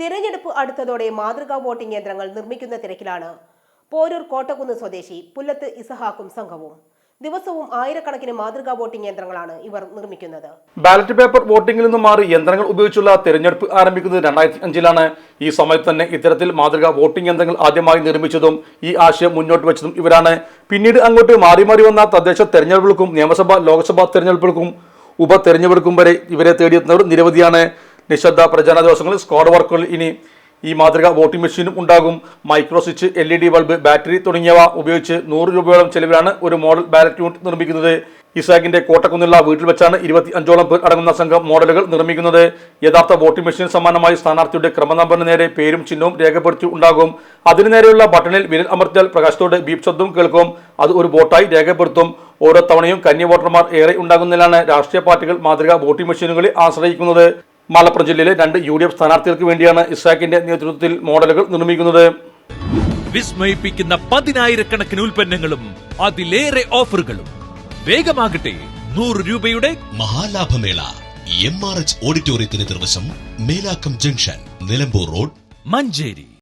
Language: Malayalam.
തിരഞ്ഞെടുപ്പ് അടുത്തതോടെ മാതൃകാ വോട്ടിംഗ് യന്ത്രങ്ങൾ നിർമ്മിക്കുന്ന തിരക്കിലാണ്. പോരൂർ കോട്ടക്കുന്ന് സ്വദേശി പുല്ലത്ത് ഇസഹാക്കും സംഘവും. ദിവസവും ആയിരക്കണക്കിന് മാതൃകാ വോട്ടിംഗ് യന്ത്രങ്ങളാണ് ഇവർ നിർമ്മിക്കുന്നത്. ബാലറ്റ് പേപ്പർ വോട്ടിംഗിൽ നിന്ന് മാറി യന്ത്രങ്ങൾ ഉപയോഗിച്ചുള്ള തിരഞ്ഞെടുപ്പ് ആരംഭിക്കുന്നത് രണ്ടായിരത്തി അഞ്ചിലാണ്. ഈ സമയത്ത് തന്നെ ഇത്തരത്തിൽ മാതൃകാ വോട്ടിംഗ് യന്ത്രങ്ങൾ ആദ്യമായി നിർമ്മിച്ചതും ഈ ആശയം മുന്നോട്ട് വെച്ചതും ഇവരാണ്. പിന്നീട് അങ്ങോട്ട് മാറി മാറി വന്ന തദ്ദേശ തെരഞ്ഞെടുപ്പുകൾക്കും നിയമസഭാ ലോക്സഭാ തെരഞ്ഞെടുപ്പുകൾക്കും ഉപതെരഞ്ഞെടുപ്പും വരെ ഇവരെ തേടിയെത്തുന്നവർ നിരവധിയാണ്. നിശബ്ദ പ്രചാരണ ദിവസങ്ങളിൽ സ്ക്വാഡ് വർക്കുകൾ ഇനി ഈ മാതൃക വോട്ടിംഗ് മെഷീനും ഉണ്ടാകും. Micro switch L E D bulb battery തുടങ്ങിയവ ഉപയോഗിച്ച് നൂറ് രൂപയോളം ചെലവിലാണ് ഒരു മോഡൽ ബാലറ്റ് യൂണിറ്റ് നിർമ്മിക്കുന്നത്. ഇസാഖിന്റെ കോട്ടക്കുന്നുള്ള വീട്ടിൽ വെച്ചാണ് ഇരുപത്തി അഞ്ചോളം പേർ അടങ്ങുന്ന സംഘം മോഡലുകൾ നിർമ്മിക്കുന്നത്. യഥാർത്ഥ വോട്ടിംഗ് മെഷീൻ സമാനമായി സ്ഥാനാർത്ഥിയുടെ ക്രമനമ്പറിന് നേരെ പേരും ചിഹ്നവും രേഖപ്പെടുത്തി ഉണ്ടാകും. അതിനു നേരെയുള്ള ബട്ടണിൽ വിരൽ അമർത്തിയാൽ പ്രകാശത്തോടെ ബീപ് ശബ്ദവും കേൾക്കും. അത് ഒരു വോട്ടായി രേഖപ്പെടുത്തും. ഓരോ തവണയും കന്യ വോട്ടർമാർ ഏറെ ഉണ്ടാകുന്നതിലാണ് രാഷ്ട്രീയ പാർട്ടികൾ മാതൃക വോട്ടിംഗ് മെഷീനുകളെ ആശ്രയിക്കുന്നത്. മലപ്പുറം ജില്ലയിലെ രണ്ട് യു ഡി എഫ് സ്ഥാനാർത്ഥികൾക്ക് വേണ്ടിയാണ് ഇസാഖിന്റെ നേതൃത്വത്തിൽ മോഡലുകൾ നിർമ്മിക്കുന്നത്. വിസ്മയിപ്പിക്കുന്ന പതിനായിരക്കണക്കിന് ഉൽപ്പന്നങ്ങളും അതിലേറെ ഓഫറുകളും. വേഗമാകട്ടെ നൂറ് രൂപയുടെ മഹാലാഭമേള എം ആർ എച്ച് ഓഡിറ്റോറിയത്തിന് നിർവശം മേലാക്കം ജംഗ്ഷൻ നിലമ്പൂർ റോഡ് മഞ്ചേരി.